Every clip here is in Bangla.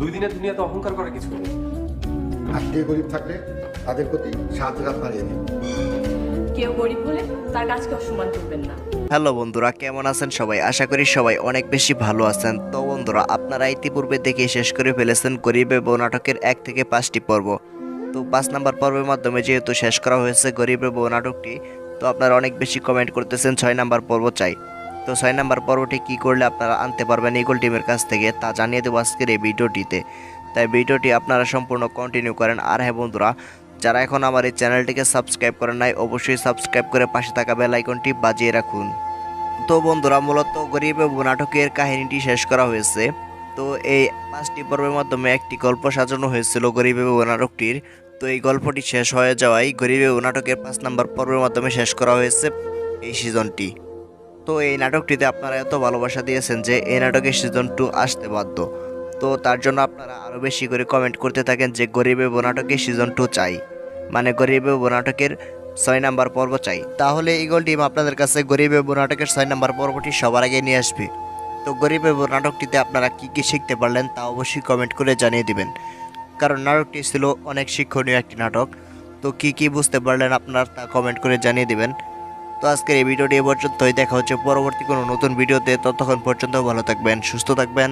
দুই দিনের দুনিয়াতে অহংকার করার কিছু নেই। আত্মীয় গরিব থাকলে তাদের প্রতি সাহায্যের হাত বাড়িয়ে দিন কেউ গরিব হলে তার কাজকে অসম্মান করবেন না। হ্যালো বন্ধুরা কেমন আছেন সবাই? আশা করি সবাই অনেক বেশি ভালো আছেন। তো বন্ধুরা আপনারা ইতিপূর্বে দেখে শেষ করে ফেলেছেন গরিবে বউ নাটকের এক থেকে পাঁচটি পর্ব। তো পাঁচ নাম্বার পর্বের মাধ্যমে যেহেতু শেষ করা হয়েছে গরিবে বউ নাটকটি তো আপনারা অনেক বেশি কমেন্ট করতেছেন ছয় নাম্বার পর্ব চাই। তো ছয় নাম্বার পর্বটি কী করলে আপনারা আনতে পারবেন ইগল টিমের কাছ থেকে তা জানিয়ে দেবো আজকের এই ভিডিওটিতে। তাই ভিডিওটি আপনারা সম্পূর্ণ কন্টিনিউ করেন। আর হ্যাঁ বন্ধুরা, যারা এখন আমার এই চ্যানেলটিকে সাবস্ক্রাইব করেন নাই, অবশ্যই সাবস্ক্রাইব করে পাশে থাকা বেল আইকনটি বাজিয়ে রাখুন। তো বন্ধুরা, মূলত গরিব এবং নাটকের কাহিনীটি শেষ করা হয়েছে। তো এই পাঁচটি পর্বের মাধ্যমে একটি গল্প সাজানো হয়েছিল গরিব এবং নাটকটির। তো এই গল্পটি শেষ হয়ে যাওয়ায় গরিব এবং নাটকের পাঁচ নাম্বার পর্বের মাধ্যমে শেষ করা হয়েছে এই সিজনটি তো এই নাটকটিতে আপনারা এত ভালোবাসা দিয়েছেন যে এই নাটকের সিজন টু আসতে বাধ্য। তো তার জন্য আপনারা আরও বেশি করে কমেন্ট করতে থাকেন যে গরিব এবং নাটকের সিজন টু চাই। মানে গরিব নাটকের ছয় নাম্বার পর্ব চাই। তাহলে ইগল টিম আপনাদের কাছে গরিব নাটকের ছয় নাম্বার পর্বটি সবার আগে নিয়ে আসবে। তো গরিব নাটকটিতে আপনারা কি কি শিখতে পারলেন তা অবশ্যই কমেন্ট করে জানিয়ে দিবেন। কারণ নাটকটি ছিল অনেক শিক্ষণীয় একটি নাটক। তো কি কি বুঝতে পারলেন আপনারা তা কমেন্ট করে জানিয়ে দিবেন। তো আজকের এই ভিডিওটি এ পর্যন্তই। দেখা হচ্ছে পরবর্তী কোনো নতুন ভিডিওতে। ততক্ষণ পর্যন্ত ভালো থাকবেন, সুস্থ থাকবেন।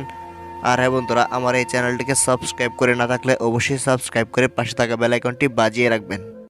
আর হ্যাঁ বন্ধুরা, আমার এই চ্যানেলটিকে সাবস্ক্রাইব করে না থাকলে অবশ্যই সাবস্ক্রাইব করে পাশে থাকা বেলাইকনটি বাজিয়ে রাখবেন।